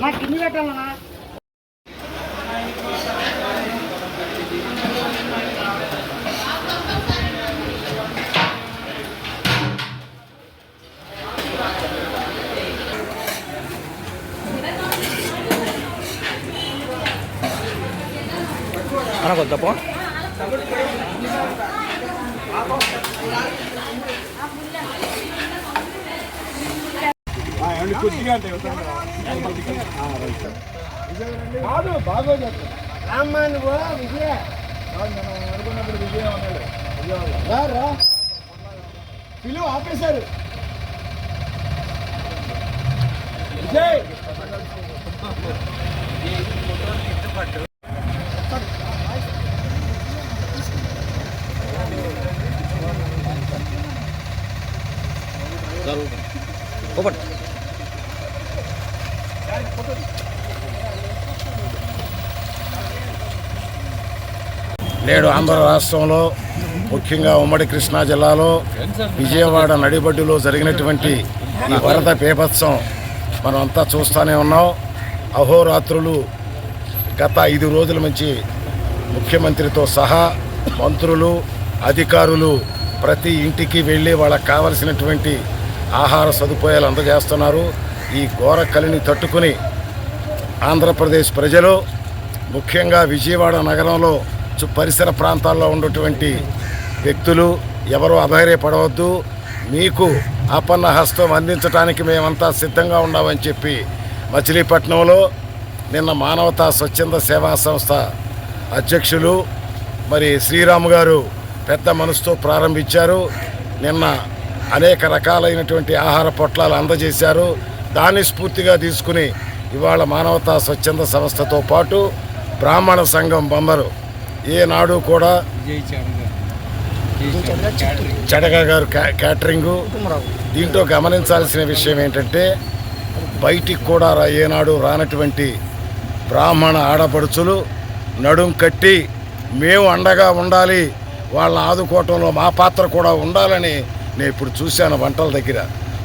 నాకు కింది పెట్టాలన్నా? అనకొద్దపో కాదు బాగోదు రామ్మా నువ్వు విజయ మనం అనుకున్నప్పుడు విజయం అన్నాడు రా ఆపేశారు విజయ్ ఒకటి నేడు ఆంధ్ర రాష్ట్రంలో ముఖ్యంగా ఉమ్మడి కృష్ణా జిల్లాలో విజయవాడ నడిబడ్డులో జరిగినటువంటి ఈ వరద బీభత్సం మనం అంతా చూస్తూనే ఉన్నాం. అహోరాత్రులు గత ఐదు రోజుల నుంచి ముఖ్యమంత్రితో సహా మంత్రులు అధికారులు ప్రతి ఇంటికి వెళ్ళి వాళ్ళకి కావలసినటువంటి ఆహార సదుపాయాలు అందజేస్తున్నారు. ఈ ఘోర కలిని తట్టుకుని ఆంధ్రప్రదేశ్ ప్రజలు ముఖ్యంగా విజయవాడ నగరంలో చు- పరిసర ప్రాంతాల్లో ఉన్నటువంటి వ్యక్తులు ఎవరు అధైర్యపడవద్దు. మీకు ఆపన్న హస్తం అందించడానికి మేమంతా సిద్ధంగా ఉన్నామని చెప్పి మచిలీపట్నంలో నిన్న మానవతా స్వచ్ఛంద సేవా సంస్థ అధ్యక్షులు మరి శ్రీరాము గారు పెద్ద మనసుతో ప్రారంభించారు. నిన్న అనేక రకాలైనటువంటి ఆహార పొట్లాలు అందజేశారు. దాన్ని స్ఫూర్తిగా తీసుకుని ఇవాళ మానవతా స్వచ్ఛంద సంస్థతో పాటు బ్రాహ్మణ సంఘం బొమ్మరు ఏనాడు కూడా చెడగ గారు. క్యా క్యాటరింగు. దీంట్లో గమనించాల్సిన విషయం ఏంటంటే బయటికి కూడా రా ఏనాడు రానటువంటి బ్రాహ్మణ ఆడపడుచులు నడుం కట్టి మేము అండగా ఉండాలి వాళ్ళని ఆదుకోవటంలో మా పాత్ర కూడా ఉండాలని నేను ఇప్పుడు చూశాను వంటల దగ్గర.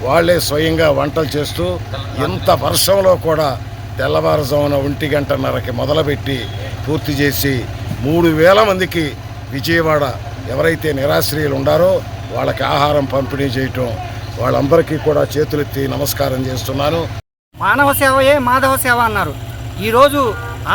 వాళ్ళే స్వయంగా వంటలు చేస్తూ ఇంత వర్షంలో కూడా తెల్లవారుజామున ఒంటి గంటన్నరకి మొదలుపెట్టి పూర్తి చేసి మూడు వేల మందికి విజయవాడ ఎవరైతే నిరాశ్రయులు ఉండారో వాళ్ళకి ఆహారం పంపిణీ చేయటం వాళ్ళందరికీ కూడా చేతులెత్తి నమస్కారం చేస్తున్నాను. మానవ సేవయే మాధవ సేవ అన్నారు. ఈరోజు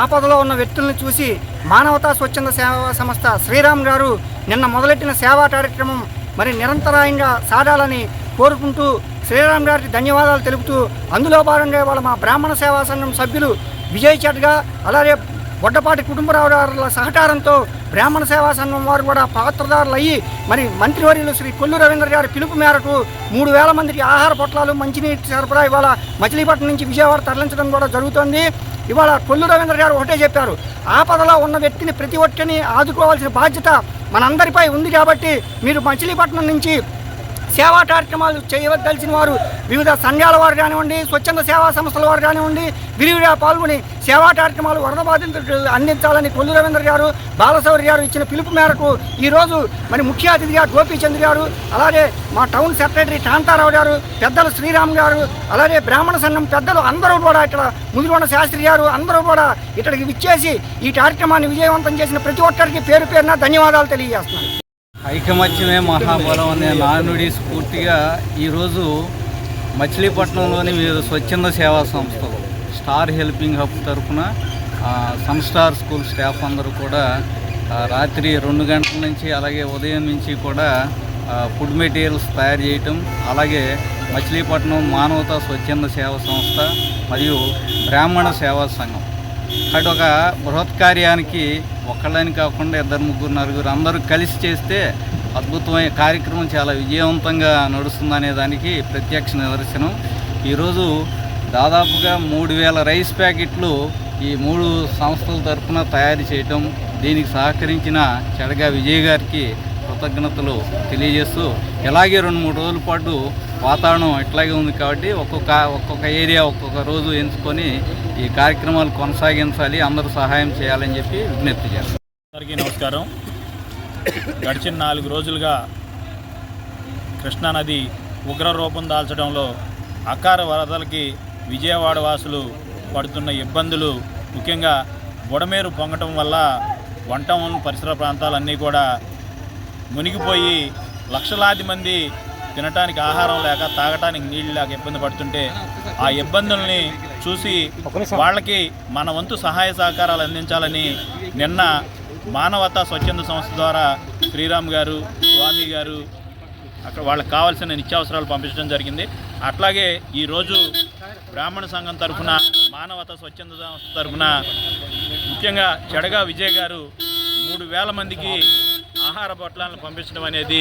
ఆపదలో ఉన్న వ్యక్తులను చూసి మానవతా స్వచ్ఛంద సేవా సంస్థ శ్రీరామ్ గారు నిన్న మొదలెట్టిన సేవా కార్యక్రమం మరి నిరంతరాయంగా సాధాలని కోరుకుంటూ శ్రీరామ్ గారికి ధన్యవాదాలు తెలుపుతూ అందులో భాగంగా వాళ్ళ మా బ్రాహ్మణ సేవా సంఘం సభ్యులు విజయ్ చట్గా అలాగే బొడ్డపాటి కుటుంబరావు గారుల సహకారంతో బ్రాహ్మణ సేవా సంఘం వారు కూడా పాత్రదారులు అయ్యి మరి మంత్రివర్యులు శ్రీ కొల్లు రవీంద్ర గారి పిలుపు మేరకు మూడు వేల మందికి ఆహార పొట్లాలు మంచినీటి సరఫరా ఇవాళ మచిలీపట్నం నుంచి విజయవాడ తరలించడం కూడా జరుగుతోంది. ఇవాళ కొల్లు రవీంద్ర గారు ఒకటే చెప్పారు ఆపదలో ఉన్న వ్యక్తిని ప్రతి ఒక్కరిని ఆదుకోవాల్సిన బాధ్యత మనందరిపై ఉంది కాబట్టి మీరు మచిలీపట్నం నుంచి సేవా కార్యక్రమాలు చేయవలసిన వారు వివిధ సంఘాల వారు కానివ్వండి స్వచ్ఛంద సేవా సంస్థల వారు కానివ్వండి విరివిగా పాల్గొని సేవా కార్యక్రమాలు వరద బాధితులకు అందించాలని కొల్లు రవీంద్ర గారు బాలశౌరి గారు ఇచ్చిన పిలుపు మేరకు ఈరోజు మరి ముఖ్య అతిథిగా గోపీచంద్ గారు అలాగే మా టౌన్ సెక్రటరీ కాంతారావు గారు పెద్దలు శ్రీరామ్ గారు అలాగే బ్రాహ్మణ సంఘం పెద్దలు అందరూ కూడా ఇక్కడ ముదిగొండ శాస్త్రి గారు అందరూ కూడా ఇక్కడికి విచ్చేసి ఈ కార్యక్రమాన్ని విజయవంతం చేసిన ప్రతి ఒక్కరికి పేరు పేరున ధన్యవాదాలు తెలియజేస్తున్నాను. ఐకమత్యమే మహాబలం అనే నానుడి స్ఫూర్తిగా ఈరోజు మచిలీపట్నంలోని వివిధ స్వచ్ఛంద సేవా సంస్థలు స్టార్ హెల్పింగ్ హబ్ తరఫున సన్ స్టార్ స్కూల్ స్టాఫ్ అందరూ కూడా రాత్రి రెండు గంటల నుంచి అలాగే ఉదయం నుంచి కూడా ఫుడ్ మెటీరియల్స్ తయారు చేయటం అలాగే మచిలీపట్నం మానవతా స్వచ్ఛంద సేవా సంస్థ మరియు బ్రాహ్మణ సేవా సంఘం. అటు ఒక బృహత్ కార్యానికి ఒక్కళ్ళని కాకుండా ఇద్దరు ముగ్గురు నలుగురు అందరూ కలిసి చేస్తే అద్భుతమైన కార్యక్రమం చాలా విజయవంతంగా నడుస్తుందనే దానికి ప్రత్యక్ష నిదర్శనం. ఈరోజు దాదాపుగా మూడు వేల రైస్ ప్యాకెట్లు ఈ మూడు సంస్థల తరఫున తయారు చేయటం దీనికి సహకరించిన చెడగా విజయ్ గారికి కృతజ్ఞతలు తెలియజేస్తూ ఇలాగే రెండు మూడు రోజుల పాటు వాతావరణం ఇట్లాగే ఉంది కాబట్టి ఒక్కొక్క ఒక్కొక్క ఏరియా ఒక్కొక్క రోజు ఎంచుకొని ఈ కార్యక్రమాలు కొనసాగించాలి అందరూ సహాయం చేయాలని చెప్పి విజ్ఞప్తి చేస్తాం. అందరికీ నమస్కారం. గడిచిన నాలుగు రోజులుగా కృష్ణానది ఉగ్ర రూపం దాల్చడంలో అకార వరదలకి విజయవాడ వాసులు పడుతున్న ఇబ్బందులు ముఖ్యంగా బుడమేరు పొంగటం వల్ల వంటం పరిసర ప్రాంతాలన్నీ కూడా మునిగిపోయి లక్షలాది మంది తినటానికి ఆహారం లేక తాగటానికి నీళ్ళు లేక ఇబ్బంది పడుతుంటే ఆ ఇబ్బందుల్ని చూసి వాళ్ళకి మన వంతు సహాయ సహకారాలు అందించాలని నిన్న మానవతా స్వచ్ఛంద సంస్థ ద్వారా శ్రీరామ్ గారు స్వామి గారు అక్కడ వాళ్ళకి కావాల్సిన నిత్యావసరాలు పంపించడం జరిగింది. అట్లాగే ఈరోజు బ్రాహ్మణ సంఘం తరఫున మానవతా స్వచ్ఛంద సంస్థ తరఫున ముఖ్యంగా చెడగా విజయ్ గారు మూడు వేల మందికి ఆహార పొట్లాలను పంపించడం అనేది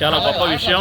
చాలా గొప్ప విషయం.